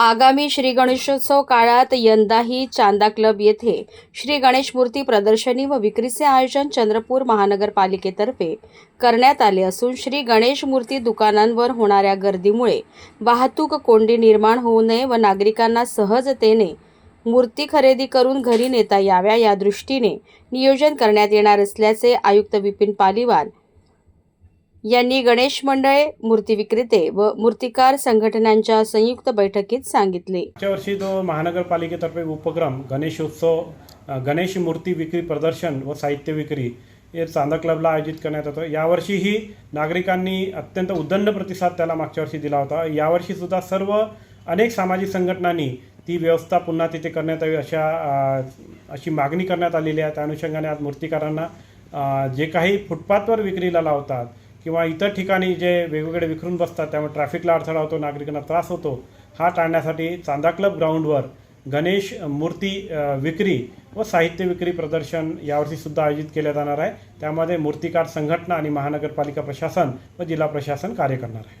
आगामी श्री गणेशोत्सव काळात यंदाही चांदा क्लब येथे श्री गणेश मूर्ती प्रदर्शनी व विक्रीचे आयोजन चंद्रपूर महानगरपालिकेतर्फे करण्यात आले असून श्री गणेश मूर्ती दुकानांवर होणाऱ्या गर्दीमुळे वाहतूक कोंडी निर्माण होऊ नये व नागरिकांना सहजतेने मूर्ती खरेदी करून घरी नेता याव्या या दृष्टीने नियोजन करण्यात येणार असल्याचे आयुक्त विपिन पालिवाल यांनी गणेश मंडळे मूर्ती विक्रेते व मूर्तिकार संघटनांच्या संयुक्त बैठकीत सांगितले. मागच्या वर्षी जो महानगरपालिकेतर्फे उपक्रम गणेशोत्सव गणेश मूर्ती विक्री प्रदर्शन व साहित्य विक्री हे चांदा क्लबला आयोजित करण्यात येतो यावर्षीही नागरिकांनी अत्यंत उदंड प्रतिसाद त्याला मागच्या वर्षी दिला होता. यावर्षी सुद्धा सर्व अनेक सामाजिक संघटनांनी ती व्यवस्था पुन्हा तिथे करण्यात यावी अशा अशी मागणी करण्यात आलेली आहे. त्या अनुषंगाने आज मूर्तिकारांना जे काही फुटपाथवर विक्रीला लावतात किंवा इतर ठिकाणी जे वेगवेगळे विखरून बसतात त्यामुळे ट्रॅफिकला अडथळा होतो नागरिकांना त्रास होतो हा टाळण्यासाठी चांदा क्लब ग्राउंडवर गणेश मूर्ती विक्री व साहित्य विक्री प्रदर्शन यावर्षीसुद्धा आयोजित केलं जाणार आहे. त्यामध्ये मूर्तिकार संघटना आणि महानगरपालिका प्रशासन व जिल्हा प्रशासन कार्य करणार आहे.